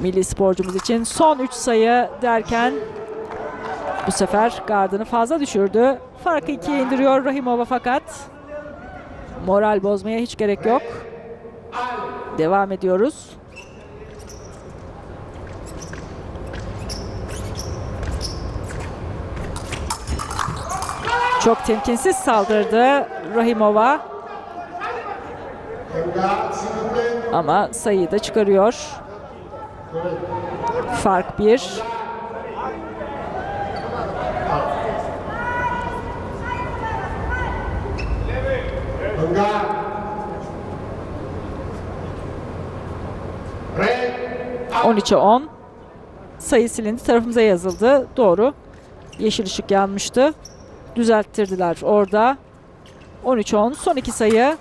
milli sporcumuz için. Son 3 sayı derken bu sefer gardını fazla düşürdü. Farkı ikiye indiriyor Rahimova fakat moral bozmaya hiç gerek yok. Devam ediyoruz. Çok temkinsiz saldırdı Rahimova. Ama sayıyı da çıkarıyor. Fark bir. Henggar. Red. 13'e 10. Sayı silindi. Tarafımıza yazıldı. Doğru. Yeşil ışık yanmıştı. Düzelttirdiler orada. 13-10. Son iki sayı.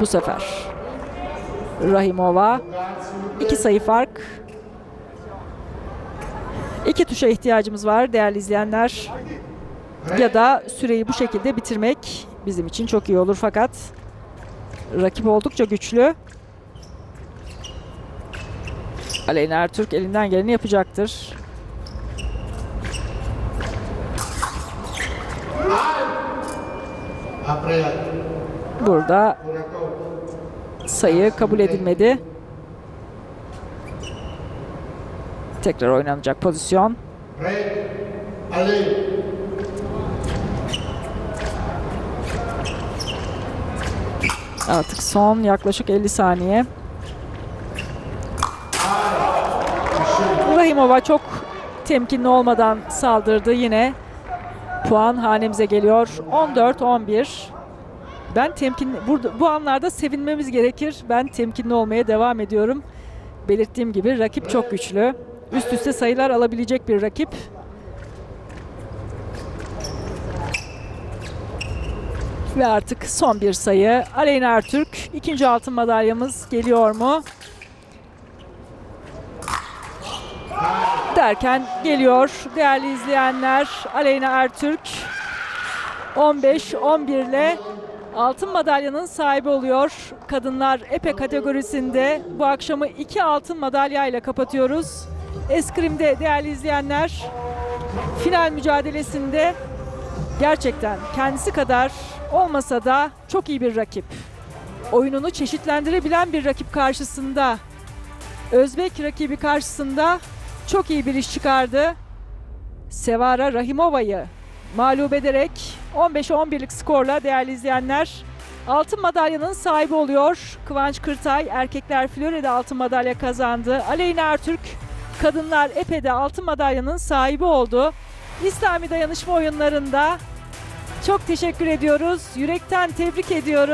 Bu sefer. Rahimova. İki sayı fark. İki tuşa ihtiyacımız var değerli izleyenler. Ya da süreyi bu şekilde bitirmek bizim için çok iyi olur fakat rakip oldukça güçlü. Aleyna Ertürk elinden geleni yapacaktır. Burada. Sayı kabul edilmedi. Tekrar oynanacak pozisyon. Artık son yaklaşık 50 saniye. Rahimova çok temkinli olmadan saldırdı yine. Puan hanemize geliyor. 14-11. Ben temkinli burada bu anlarda sevinmemiz gerekir. Ben temkinli olmaya devam ediyorum. Belirttiğim gibi rakip çok güçlü. Üst üste sayılar alabilecek bir rakip. Ve artık son bir sayı. Aleyna Ertürk. ikinci altın madalyamız geliyor mu? Derken geliyor değerli izleyenler. Aleyna Ertürk 15-11 ile altın madalyanın sahibi oluyor. Kadınlar epe kategorisinde bu akşamı iki altın madalya ile kapatıyoruz. Eskrim'de değerli izleyenler final mücadelesinde gerçekten kendisi kadar olmasa da çok iyi bir rakip. Oyununu çeşitlendirebilen bir rakip karşısında, Özbek rakibi karşısında çok iyi bir iş çıkardı. Sevara Rahimova'yı mağlup ederek 15-11'lik skorla değerli izleyenler altın madalyanın sahibi oluyor. Kıvanç Kırtay erkekler Florya'da altın madalya kazandı. Aleyna Ertürk kadınlar Epe'de altın madalyanın sahibi oldu. İslami dayanışma oyunlarında çok teşekkür ediyoruz. Yürekten tebrik ediyoruz.